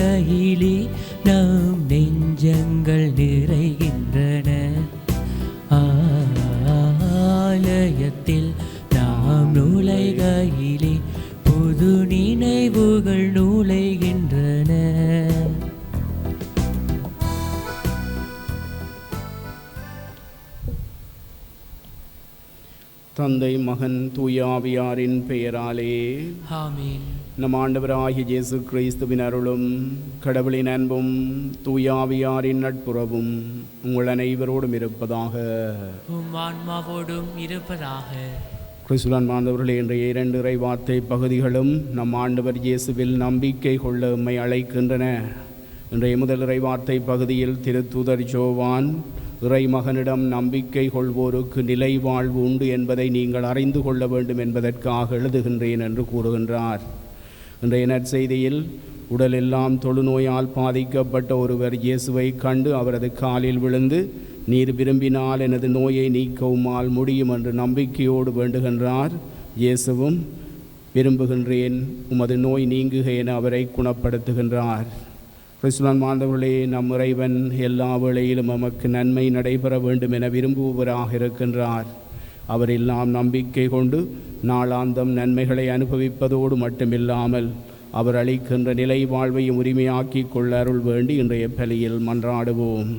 வருகையிலே நம் நெஞ்சங்கள் நிறைகின்றன. ஆலயத்தில் நாம் நுழைகையிலே புது நினைவுகள் நுழைகின்றன. தந்தை மகன் தூயாவியாரின் பெயராலே ஆமீன். நம் ஆண்டவராகிய இயேசு கிறிஸ்துவின் அருளும் கடவுளின் அன்பும் தூயாவியாரின் நட்புறவும் உங்கள் அனைவரோடும் இருப்பதாக. ஆன்மாவோடும் இருப்பதாக. கிறிஸ்துவன் மாந்தவர்களே இன்றைய இரண்டு இறை வார்த்தை பகுதிகளும் நம் ஆண்டவர் இயேசுவில் நம்பிக்கை கொள்ள உம்மை அழைக்கின்றன. இன்றைய முதல் இறை வார்த்தை பகுதியில் திருத்தூதர் ஜோவான் இறை மகனிடம் நம்பிக்கை கொள்வோருக்கு நிலை வாழ்வு உண்டு என்பதை நீங்கள் அறிந்து கொள்ள வேண்டும் என்பதற்காக எழுதுகின்றேன் என்று கூறுகின்றார். இன்றைய நற்செய்தியில் உடலெல்லாம் தொழுநோயால் பாதிக்கப்பட்ட ஒருவர் இயேசுவை கண்டு அவரது காலில் விழுந்து நீர் விரும்பினால் எனது நோயை நீக்கவுமால் முடியும் என்று நம்பிக்கையோடு வேண்டுகின்றார். இயேசுவும் விரும்புகின்றேன் உமது நோய் நீங்குக என அவரை குணப்படுத்துகின்றார். கிறிஸ்துவன் மாந்தவர்களே நம் இறைவன் எல்லா வேளையிலும் நமக்கு நன்மை நடைபெற வேண்டும் என விரும்புபவராக இருக்கின்றார். அவரில் நாம் நம்பிக்கை கொண்டு நாளாந்தம் நன்மைகளை அனுபவிப்பதோடு மட்டுமில்லாமல் அவர் அளிக்கின்ற நிலை வாழ்வையும் உரிமையாக்கிக் கொள்ள அருள் வேண்டி இன்றைய பலியில் மன்றாடுவோம்.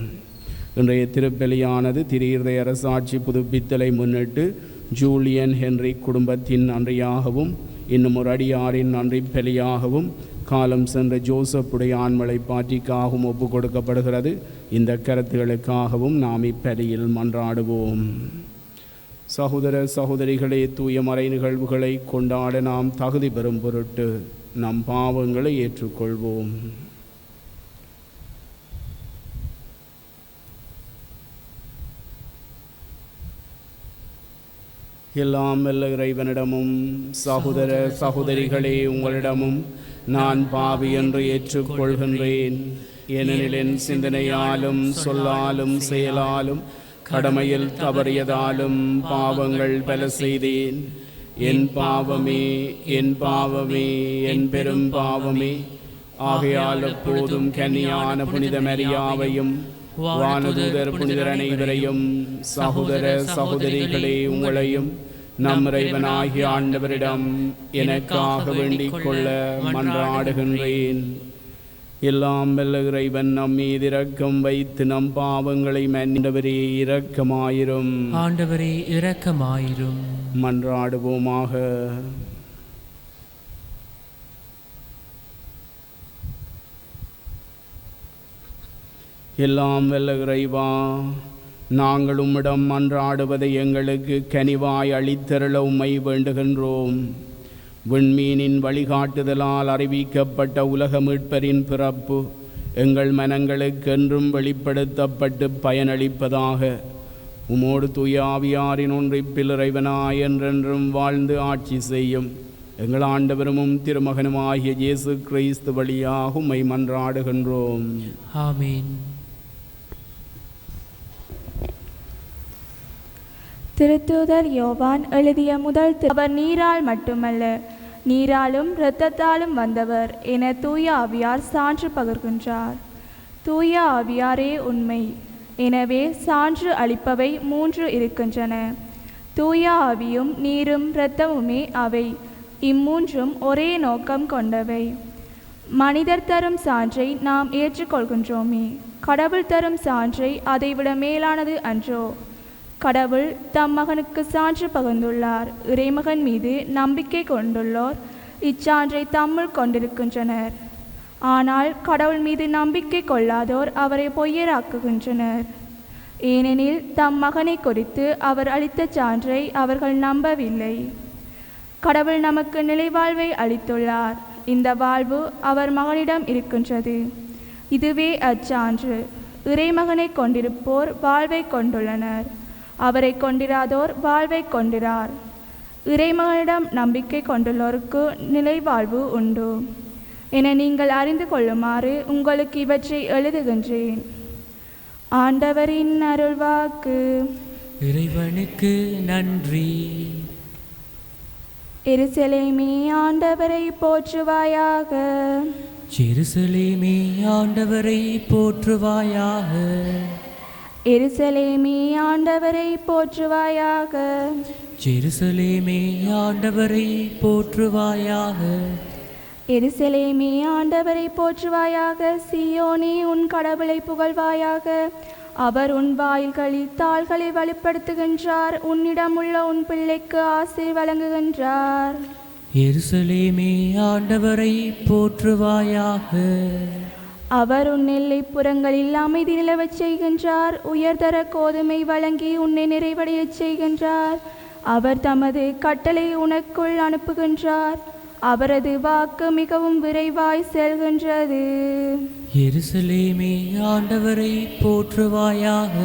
இன்றைய திருப்பலியானது திரு அரசாட்சி புதுப்பித்தலை முன்னிட்டு ஜூலியன் ஹென்றி குடும்பத்தின் நன்றியாகவும் இன்னும் ஒரு அடியாரின் நன்றி பலியாகவும் காலம் சென்ற ஜோசப்புடைய ஆண்மலை பாட்டிக்காகவும் ஒப்பு கொடுக்கப்படுகிறது. இந்த கருத்துகளுக்காகவும் நாம் இப்பலியில் மன்றாடுவோம். சகோதர சகோதரிகளே தூய மறை நிகழ்வுகளை கொண்டாட நாம் தகுதி பெறும் பொருட்டு நம் பாவங்களை ஏற்றுக்கொள்வோம். எல்லாம் வல்ல இறைவனிடமும் சகோதர சகோதரிகளே உங்களிடமும் நான் பாவி என்று ஏற்றுக்கொள்கின்றேன். ஏனெனில் என் சிந்தனையாலும் சொல்லாலும் செயலாலும் கடமையில் தவறியதாலும் பாவங்கள் பல செய்தேன். என் பாவமே என் பாவமே என் பெரும் பாவமே. ஆகையால் எப்போதும் கன்னியான புனித மரியாவையும் வானதூதர் புனிதர் அனைவரையும் சகோதர சகோதரிகளே உங்களையும் நம் இறைவனாகிய ஆண்டவரிடம் எனக்காக வேண்டிக் கொள்ள மன்றாடுகின்றேன். எல்லாம் வல்ல இறைவன் நம் மீது இரக்கம் வைத்து நம் பாவங்களை மன்னிடவரே இரக்கமாயிரும். ஆண்டவரே இரக்கமாயிரும். மன்றாடுவோமாக. எல்லாம் வல்ல இறைவா நாங்கள் உம்மிடம் மன்றாடுவதை எங்களுக்கு கனிவாய் அளித்தருள உம்மை வேண்டுகின்றோம். விண்மீனின் வழிகாட்டுதலால் அறிவிக்கப்பட்ட உலக மீட்பரின் பிறப்பு எங்கள் மனங்களுக்கென்றும் வெளிப்படுத்தப்பட்டு பயனளிப்பதாக உமோடு துயாவியாரின் ஒன்றிப்பில் இறைவனாய் என்றென்றும் வாழ்ந்து ஆட்சி செய்யும் எங்கள் ஆண்டவருமும் திருமகனும் ஆகிய இயேசு கிறிஸ்து வழியாக உம்மை மன்றாடுகின்றோம். ஆமீன். திருத்தூதர் யோவான் எழுதிய முதல் அவர் நீரால் மட்டுமல்ல நீராலும் இரத்தத்தாலும் வந்தவர் என தூய ஆவியார் சான்று பகர்கின்றார். தூய ஆவியாரே உண்மை எனவே சான்று அளிப்பவை மூன்று இருக்கின்றன. தூய ஆவியும் நீரும் இரத்தமுமே அவை இம்மூன்றும் ஒரே நோக்கம் கொண்டவை. மனிதர் தரும் சான்றை நாம் ஏற்றுக்கொள்கின்றோமே கடவுள் தரும் சான்றை அதைவிட மேலானது அன்றோ? கடவுள் தம் மகனுக்கு சான்று பகிர்ந்துள்ளார். இறைமகன் மீது நம்பிக்கை கொண்டுள்ளோர். இச்சான்றை தம்முள் கொண்டிருக்கின்றனர். ஆனால் கடவுள் மீது நம்பிக்கை கொள்ளாதோர் அவரை பொய்யராக்குகின்றனர். ஏனெனில் தம் மகனை குறித்து அவர் அளித்த சான்றை அவர்கள் நம்பவில்லை. கடவுள் நமக்கு நிலைவாழ்வை அளித்துள்ளார். இந்த வாழ்வு அவர் மகனிடம் இருக்கின்றது. இதுவே அச்சான்று. இறைமகனை கொண்டிருப்போர் வாழ்வை கொண்டுள்ளனர். அவரை கொண்டிராதோர் வாழ்வை கொண்டிரார். இறைமகனிடம் நம்பிக்கை கொண்டுள்ளோருக்கு நிலைவாழ்வு உண்டு. என நீங்கள் அறிந்து கொள்ளுமாறு உங்களுக்கு இவற்றை எழுதுகின்றேன். ஆண்டவரின் அருள்வாக்கு. இறைவனுக்கு நன்றி. எருசலேமே ஆண்டவரை போற்றுவாயாக. ஜெருசலேமே ஆண்டவரை போற்றுவாயாக. எருசலேமே ஆண்டவரை போற்றுவாயாக. ஜெருசலேமே ஆண்டவரை போற்றுவாயாக. எருசலேமே ஆண்டவரை போற்றுவாயாக. சியோனே உன் கடவுளை புகழ்வாயாக. அவர் உன் வாயில்களில் தாள்களை வலுப்படுத்துகின்றார். உன்னிடமுள்ள உன் பிள்ளைக்கு ஆசை வழங்குகின்றார். எருசலேமே ஆண்டவரை போற்றுவாயாக. அவர் உன் எல்லைப்புறங்களில் அமைதி நிலவச் செய்கின்றார். உயர்தர கோதுமை வழங்கி உன்னை நிறைவடையச் செய்கின்றார். அவர் தமது கட்டளை உனக்குள் அனுப்புகின்றார். அவரது வாக்கு மிகவும் விரைவாய் செல்கின்றது. எருசலேமே ஆண்டவரை போற்றுவாயாக.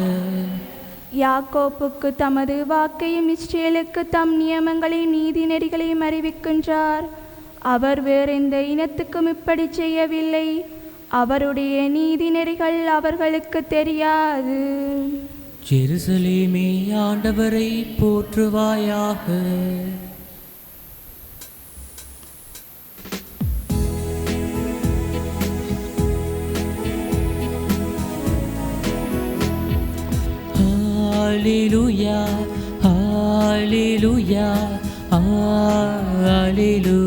யாக்கோப்புக்கு தமது வாக்கையும் இஸ்ரேலுக்கு தம் நியமங்களை நீதி நெறிகளையும் அறிவிக்கின்றார். அவர் வேறெந்த இனத்துக்கும் இப்படி செய்யவில்லை. அவருடைய நீதி நெறிகள் அவர்களுக்கு தெரியாது ஜெருசலேமே ஆண்டவரை போற்றுவாயாக Hallelujah, Hallelujah, Hallelujah.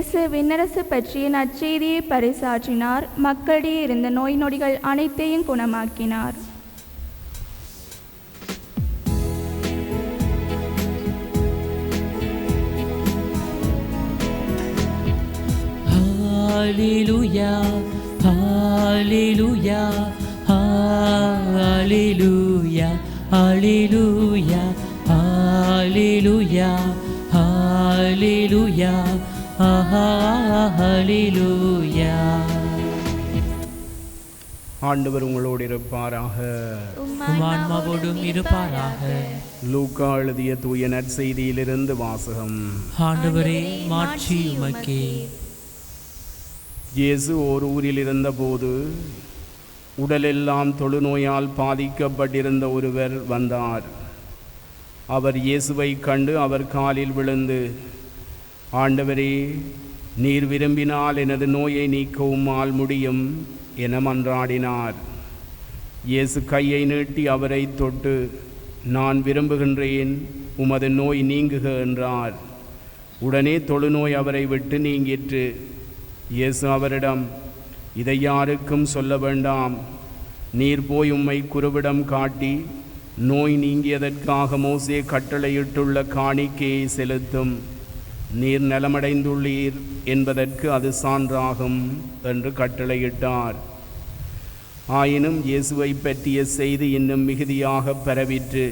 இயேசு விண்ணரசு பற்றிய நற்செய்தியை பறைசாற்றினார் மக்களிடையே இருந்த நோய் நொடிகள் அனைத்தையும் குணமாக்கினார் Hallelujah, hallelujah, hallelujah, hallelujah, hallelujah, hallelujah, hallelujah. ஆண்டவர் உங்களோடு இருப்பாராக. ஆன்மாவோடும் இருப்பாராக. லூக்கா எழுதிய தூய நற்செய்தியிலிருந்து வாசகம். ஆண்டவரே மாட்சி உமக்கே. இயேசு ஓர் ஊரில் இருந்தபோது உடலெல்லாம் தொழுநோயால் பாதிக்கப்பட்டிருந்த ஒருவர் வந்தார். அவர் இயேசுவை கண்டு அவர் காலில் விழுந்து ஆண்டவரே நீர் விரும்பினால் எனது நோயை நீக்கவும் ஆள் முடியும் என மன்றாடினார். இயேசு கையை நீட்டி அவரை தொட்டு நான் விரும்புகின்றேன் உமது நோய் நீங்குக என்றார். உடனே தொழுநோய் அவரை விட்டு நீங்கிற்று. இயேசு அவரிடம் இதை யாருக்கும் சொல்ல வேண்டாம். நீர் போய் உம்மை குருவிடம் காட்டி நோய் நீங்கியதற்காக மோசே கட்டளையிட்டுள்ள காணிக்கையை செலுத்தும். நீர் நலமடைந்துள்ளீர் என்பதற்கு அது சான்றாகும் என்று கட்டளையிட்டார். ஆயினும் இயேசுவை பற்றிய செய்தி இன்னும் மிகுதியாக பரவிற்று.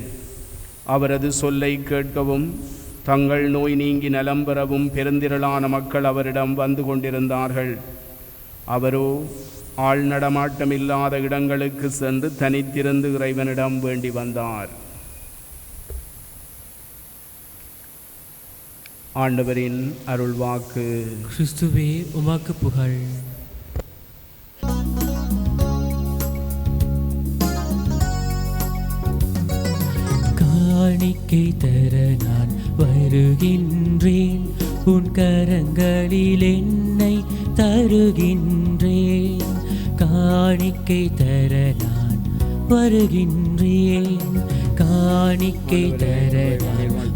அவரது சொல்லை கேட்கவும் தங்கள் நோய் நீங்கி நலம் பெறவும் பெருந்திரளான மக்கள் அவரிடம் வந்து கொண்டிருந்தார்கள். அவரோ ஆள் நடமாட்டமில்லாத இடங்களுக்கு சென்று தனித்திருந்து இறைவனிடம் வேண்டி வந்தார். ஆண்டவரின் அருள்வாக்கு. கிறிஸ்துவே உமாக்கு புகழ். காணிக்கை தர நான் வருகின்றேன். உன் கரங்களில் என்னை தருகின்றேன். காணிக்கை தர நான் வருகின்றேன். காணிக்கை தர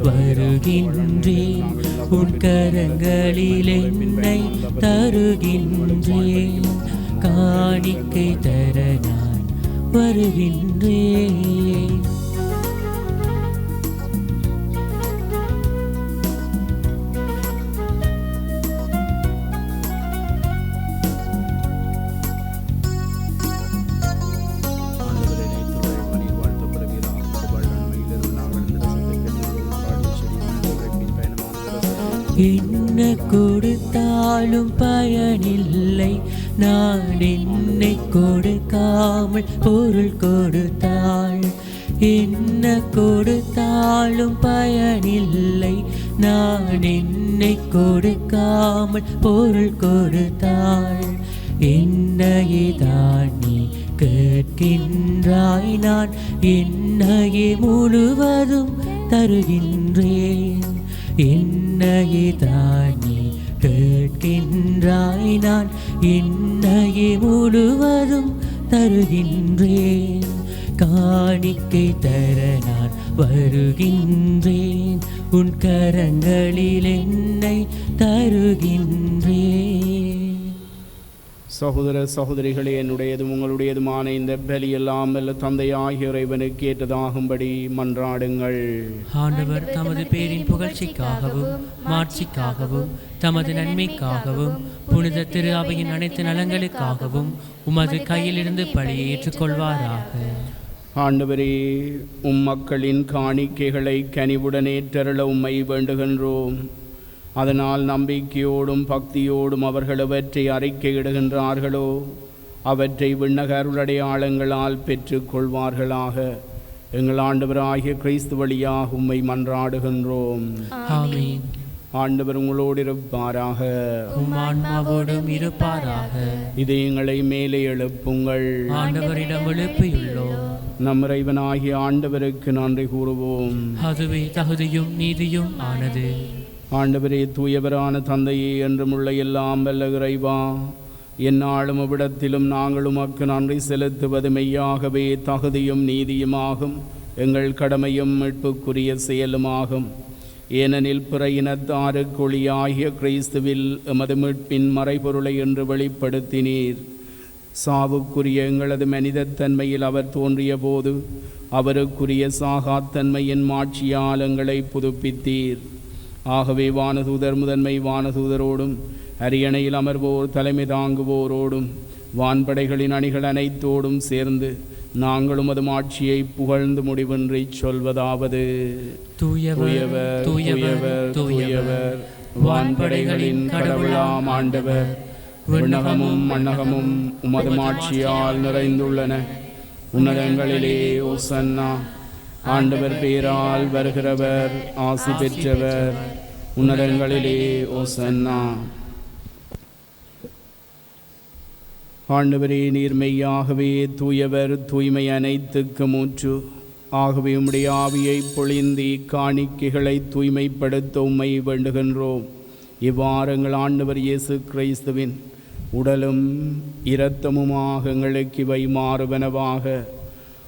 வருகின்றேன் உன் கரங்களில் என்னை தருகின்றேன் காணிக்கை தர நான் வருகின்றேன் கொடுத்தாலும் பயனில்லை. நான் என்னை கொடுக்காமல் பொருள் கொடுத்தாள். என்ன கொடுத்தாலும் பயனில்லை. நான் என்னை கொடுக்காமல் பொருள் கொடுத்தாள். என்னையதான் நீ கேட்கின்றாய் நான். என்னையே முழுவதும் தருகின்றேன். என்னையே தான் நீ கேட்கின்றாய் நான். என்னையே முழுவதும் தருகின்றேன். காணிக்கை தர நான் வருகின்றேன். உன் கரங்களில் என்னை தருகின்றேன். சகோதர சகோதரிகளே என்னுடையதும் உங்களுடையதுமான இந்த பலியெல்லாம் வல்ல தந்தையாகிய இறைவனுக்கு ஏற்றதாகும்படி மன்றாடுங்கள். ஆண்டவர் தமது பேரின் புகழ்ச்சிக்காகவும் மாட்சிக்காகவும் தமது நன்மைக்காகவும் புனித திரு அவையின் அனைத்து நலங்களுக்காகவும் உமது கையிலிருந்து பழியை ஏற்றுக்கொள்வாராக. ஆண்டவரே உம் மக்களின் காணிக்கைகளை கனிவுடன் ஏற்றருள உம்மை வேண்டுகின்றோம். அதனால் நம்பிக்கையோடும் பக்தியோடும் அவர்கள் அவற்றை அறிக்கையிடுகின்றார்களோ அவற்றை விண்ணக அருளடையாளங்களால் பெற்றுக்கொள்வார்களாக. எங்கள் ஆண்டவராகிய கிறிஸ்து வழியாக உம்மை மன்றாடுகின்றோம். ஆண்டவர் உங்களோடு இருப்பாராக. ஆன்மாவோடும் இருப்பாராக. இதயங்களை மேலே எழுப்புங்கள். ஆண்டவரிடம் எழுப்பியுள்ளோம். நம் இறைவனாகிய ஆண்டவருக்கு நன்றி கூறுவோம். அதுவே தகுதியும் நீதியும் ஆனது. ஆண்டவரே தூயவரான தந்தையே என்றுமுள்ள எல்லாம் வல்ல இறைவா என்னாலும் அவ்விடத்திலும் நாங்கள் உமக்கு நன்றி செலுத்துவது மெய்யாகவே தகுதியும் நீதியுமாகும் எங்கள் கடமையும் மீட்புக்குரிய செயலுமாகும். ஏனெனில் பிற இனத்தாருக்குழியாகிய கிறிஸ்துவில் எமது மீட்பின் மறைபொருளை என்று வெளிப்படுத்தினீர். சாவுக்குரிய எங்களது மனிதத்தன்மையில் அவர் தோன்றிய போது அவருக்குரிய சாகாத்தன்மையின் மாட்சியால் எங்களை புதுப்பித்தீர். ஆகவே வானதூதர் முதன்மை வானதூதரோடும் அரியணையில் அமர்வோர் தலைமை தாங்குவோரோடும் வான்படைகளின் அணிகள் அனைத்தோடும் சேர்ந்து நாங்களும் அது ஆட்சியை புகழ்ந்து முடிவின்றி சொல்வதாவது. தூயவர் தூயவர் தூயவர் வான்படைகளின் கடவுளாம் ஆண்டவர். விண்ணகமும் மண்ணகமும் உமது ஆட்சியால் நிறைந்துள்ளன. உன்னதங்களிலே ஓசன்னா ஆண்டவர் பேரால் வருகிறவர் ஆசி பெற்றவர். உன்னதங்களிலே ஓசன்னா. ஆண்டவரே நீர்மையாகவே தூயவர் தூய்மை அனைத்துக்கு மூற்று ஆகவே உம்முடைய ஆவியை பொழிந்தி காணிக்கைகளை தூய்மைப்படுத்த உம்மை வேண்டுகின்றோம். இவ்வாரங்கள் ஆண்டவர் இயேசு கிறிஸ்துவின் உடலும் இரத்தமுமாக எங்களுக்கு இவை மாறுவனவாக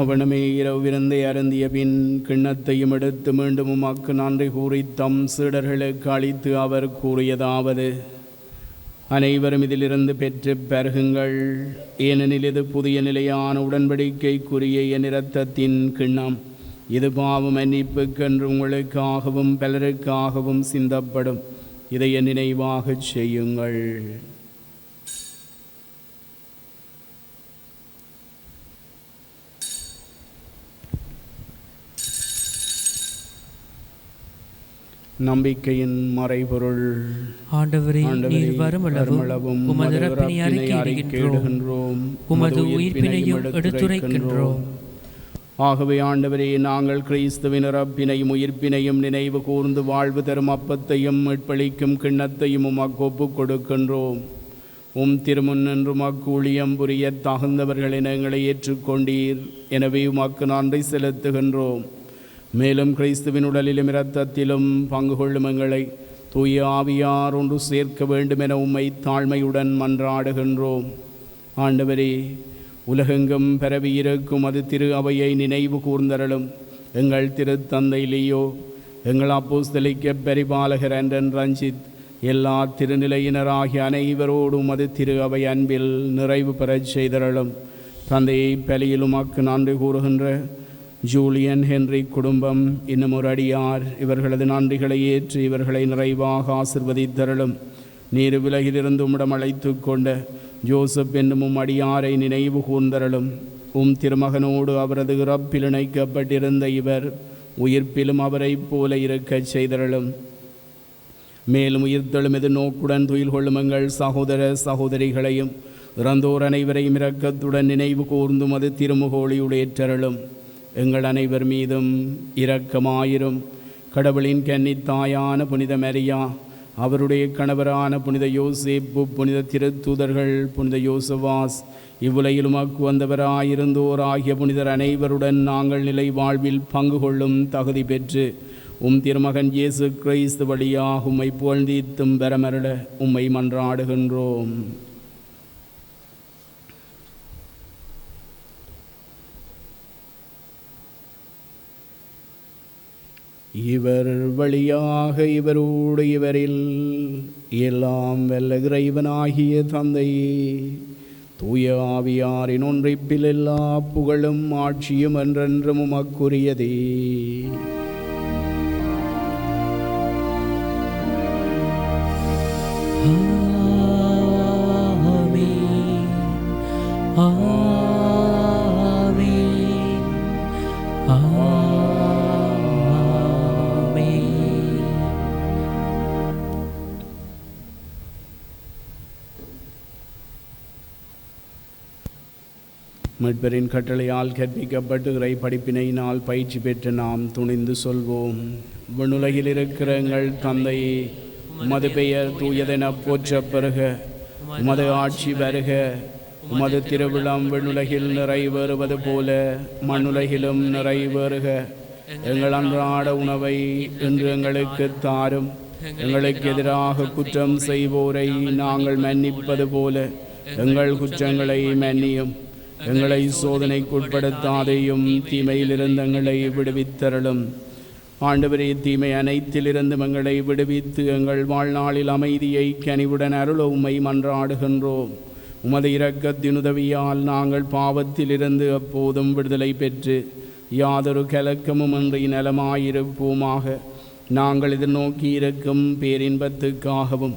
அவனமே இரவு விருந்தை அருந்திய பின் கிண்ணத்தையும் எடுத்து மீண்டும் அக்கு நன்றி கூறி தம் சீடர்களுக்கு அளித்து அவர் கூறியதாவது அனைவரும் இதிலிருந்து பெற்று பருகுங்கள். ஏனெனில் இது புதிய நிலையான உடன்படிக்கைக்குரிய என் இரத்தத்தின் கிண்ணம். இது பாவம் மன்னிப்புக்கென்று உங்களுக்காகவும் பலருக்காகவும் சிந்தப்படும். இதை என் நினைவாகச் செய்யுங்கள். நம்பிக்கையின் மறைபொருள். ஆண்டவரே நீர் வருமளவும் உமது இறப்பினை அறிக்கையிடுகின்றோம். உமது உயிர்ப்பினையும் எடுத்துரைக்கின்றோம். ஆகவே ஆண்டவரே நாங்கள் கிறிஸ்துவின் இறப்பினையும் உயிர்ப்பினையும் நினைவு கூர்ந்து வாழ்வு தரும் அப்பத்தையும் மீட்பளிக்கும் கிண்ணத்தையும் உமக்கு ஒப்புக் கொடுக்கின்றோம். உம் திருமுன் நின்று உமக்கு ஊழியம் புரிய தகுந்தவர்கள் என எங்களை ஏற்றுக்கொண்டீர். எனவே உமக்கு நன்றி செலுத்துகின்றோம். மேலும் கிறிஸ்துவின் உடலிலும் இரத்தத்திலும் பங்கு கொள்ளும் எங்களை தூய ஆவியார் ஒன்று சேர்க்க வேண்டும் என உம்மை தாழ்மையுடன் மன்றாடுகின்றோம். ஆண்டவரே உலகெங்கும் பரவியிருக்கும் அது திரு அவையை நினைவு கூர்ந்தரலும் எங்கள் திருத்தந்தையிலேயோ எங்கள் அப்போஸ்தலிக்க பரிபாலகர் என்றன் ரஞ்சித் எல்லா திருநிலையினராகிய அனைவரோடும் அது திரு அவை அன்பில் நிறைவு பெறச் செய்தரலும் தந்தையை பலியிலுமாக்கு நன்றி கூறுகின்ற ஜூலியன் ஹென்றி குடும்பம் இன்னும் ஒரு அடியார். இவர்களது நன்றிகளை ஏற்று இவர்களை நிறைவாக ஆசிர்வதித்தரலும் நீர் விலகிலிருந்து உம்மிடம் அழைத்து கொண்ட ஜோசப் என்னும் உம் அடியாரை நினைவு கூர்ந்தரலும் உம் திருமகனோடு அவரது இறப்பில் இணைக்கப்பட்டிருந்த இவர் உயிர்ப்பிலும் அவரைப் போல இருக்கச் செய்தரலும் மேலும் உயிர்த்தெழும் நோக்குடன் துயில் கொள்ளும் எங்கள் சகோதர சகோதரிகளையும் இறந்தோர் அனைவரையும் இரக்கத்துடன் நினைவு கூர்ந்தும் அது திருமுகோழியுடையற்றருளும் எங்கள் அனைவர் மீதும் இரக்கமாயிரும். கடவுளின் கன்னித்தாயான புனித மரியா அவருடைய கணவரான புனித யோசேப்பு புனித திருத்தூதர்கள் புனித யோசவாஸ் இவ்வுலகிலும் அக்கு வந்தவராயிருந்தோர் ஆகிய புனிதர் அனைவருடன் நாங்கள் நிலை வாழ்வில் பங்கு கொள்ளும் தகுதி பெற்று உம் திருமகன் இயேசு கிறிஸ்து வழியாக உம்மை புகழ்ந்தீத்தும் பெறமருட உம்மை மன்றாடுகின்றோம். இவர் வழியாக இவரோடு இவரில் எல்லாம் வெல்ல இவனாகிய தந்தையே தூய ஆவியாரின் ஒன்றிப்பில் எல்லா புகழும் ஆட்சியும் என்றென்றும் உமக்குரியதே. ஆமே ஆ மீட்பரின் கட்டளையால் கற்பிக்கப்பட்டு இறை படிப்பினையினால் பயிற்சி பெற்று நாம் துணிந்து சொல்வோம். விண்ணுலகில் இருக்கிற எங்கள் தந்தையே உமது பெயர் தூயதென போற்ற பெறுக உமது ஆட்சி வருக. உமது திருவிழம் விண்ணுலகில் நிறைவேறுவது போல மண்ணுலகிலும் நிறைவேறுக. எங்கள் அன்றாட உணவை இன்று எங்களுக்கு தாரும். எங்களுக்கு எதிராக குற்றம் செய்வோரை நாங்கள் மன்னிப்பது போல எங்கள் குற்றங்களை மன்னியும். எங்களை சோதனைக்குட்படுத்தாதையும் தீமையிலிருந்து எங்களை விடுவித்தரலும் ஆண்டவரே தீமை அனைத்திலிருந்து எங்களை விடுவித்து எங்கள் வாழ்நாளில் அமைதியை கனிவுடன் அருள உம்மை மன்றாடுகின்றோம். உமது இரக்கத்தின் உதவியால் நாங்கள் பாவத்திலிருந்து அப்போதும் விடுதலை பெற்று யாதொரு கலக்கமும் இன்றி நலமாயிருப்போமாக. நாங்கள் எதிர்நோக்கி இருக்கும் பேரின்பத்துக்காகவும்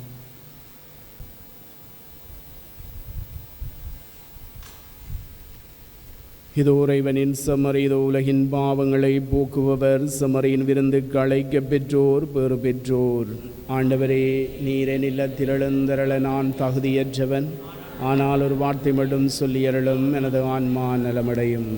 இதோ இறைவனின் சமர் இதோ உலகின் பாவங்களை போக்குபவர் சமரின் விருந்து களைக்க பெற்றோர் பெறு பெற்றோர். ஆண்டவரே நீரின் இல்லத்தில் எழுந்தருள நான் தகுதியற்றவன். ஆனால் ஒரு வார்த்தை மட்டும் சொல்லியருளும் எனது ஆன்மா நலமடையும்.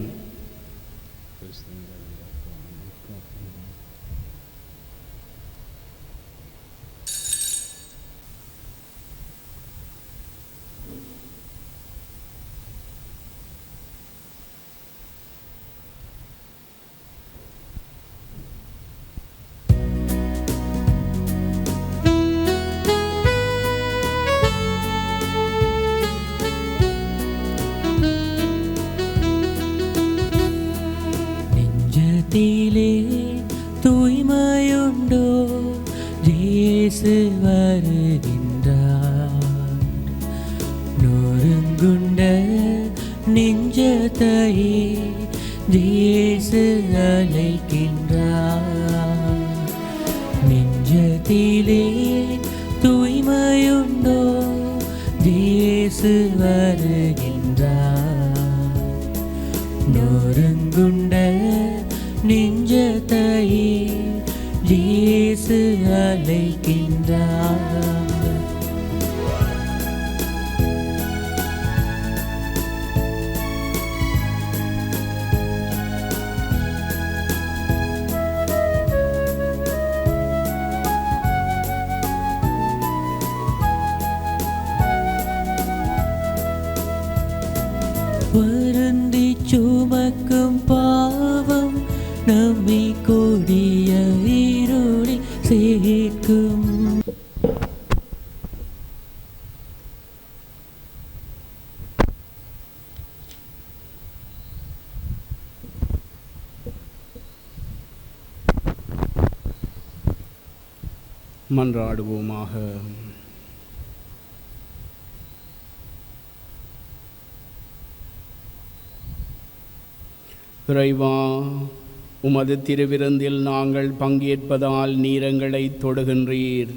நெஞ்சத்தையே தேசு அழைக்கின்றார். நெஞ்சத்திலே தூய்மையுண்டோ? தேசு வருகின்றார் நம்மை கொடிய இருளி சேர்க்கும். மன்றாடுவோமாக. இறைவா உமது திருவிருந்தில் நாங்கள் பங்கேற்பதால் நீரங்களை தொடுகின்றீர்.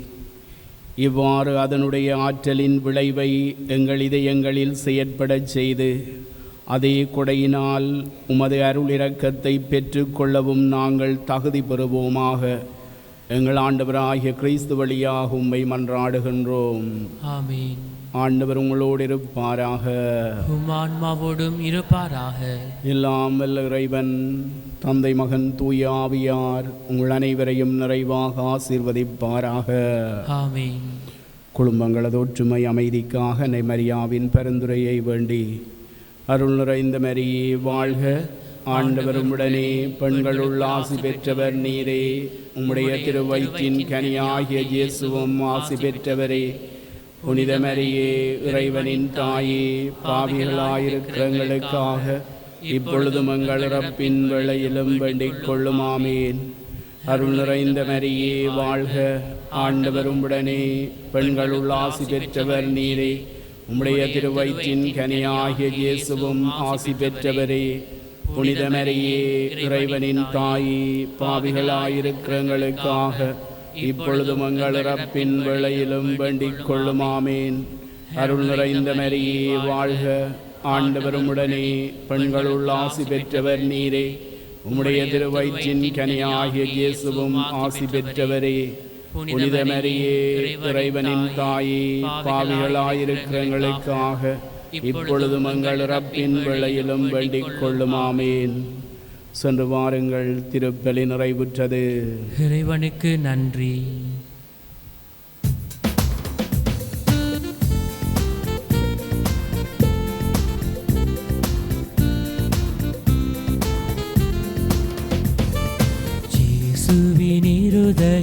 இவ்வாறு அதனுடைய ஆற்றலின் விளைவை எங்கள் இதயங்களில் செயற்படச் செய்து அதே கொடையினால் உமது அருள் இரக்கத்தை பெற்றுக்கொள்ளவும் நாங்கள் தகுதி பெறுவோமாக. எங்கள் ஆண்டவராகிய கிறிஸ்து வழியாக உம்மை மன்றாடுகின்றோம். ஆமீன். ஆண்டவர் உங்களோடு இருப்பாராக. உம் ஆன்மாவோடும் இருப்பாராக. எல்லாம் வல்ல இறைவன். தந்தை மகன் தூய ஆவியார் உங்கள் அனைவரையும் நிறைவாக ஆசீர்வதிப்பாராக. குடும்பங்களது ஒற்றுமை அமைதிக்காக அன்னை மரியாவின் பரிந்துரையை வேண்டி அருள் நிறைந்த மரியே வாழ்க. ஆண்டவரும் உடனே பெண்களுள் ஆசி பெற்றவர் நீரே. உம்முடைய திருவயிற்றின் கனியாகிய இயேசுவும் ஆசி பெற்றவரே. புனித மரியே இறைவனின் தாயே பாவிகளாயிருக்கிறங்களுக்காக இப்பொழுதும் எங்கள் இறப்பின் வேளையிலும் வேண்டிக் கொள்ளுமாமேன் அருள் நிறைந்த மரியே வாழ்க. ஆண்டவரும் உடனே பெண்களுள் ஆசி பெற்றவர் நீரே. உம்முடைய திருவயிற்றின் கனியாகிய இயேசுவும் ஆசி பெற்றவரே. புனித மரியே இறைவனின் தாயே பாவிகளாயிருக்கிறங்களுக்காக இப்பொழுதும் எங்கள் இறப்பின் வேளையிலும் வேண்டிக் கொள்ளுமாமேன் அருள் நிறைந்த மரியே வாழ்க. ஆண்டவரும் உடனே பெண்களுள் ஆசி பெற்றவர் நீரே உம்முடைய திருவயிற்றின் கனியாகிய இயேசுவும் ஆசி பெற்றவரே. புனித மரியே இறைவனின் தாயே பாவிகளாயிருக்கிறங்களுக்காக இப்பொழுதும் எங்கள் ரப்பின் விளையிலும் வேண்டிக் கொள்ளுமாமேன். சென்று வாருங்கள் திருப்பலி நிறைவுற்றது. இறைவனுக்கு நன்றி.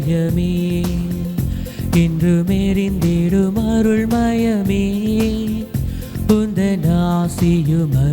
மயமே. இன்று மெறிந்திடும் அருள்மயமே. உந்தன் ஆசியும்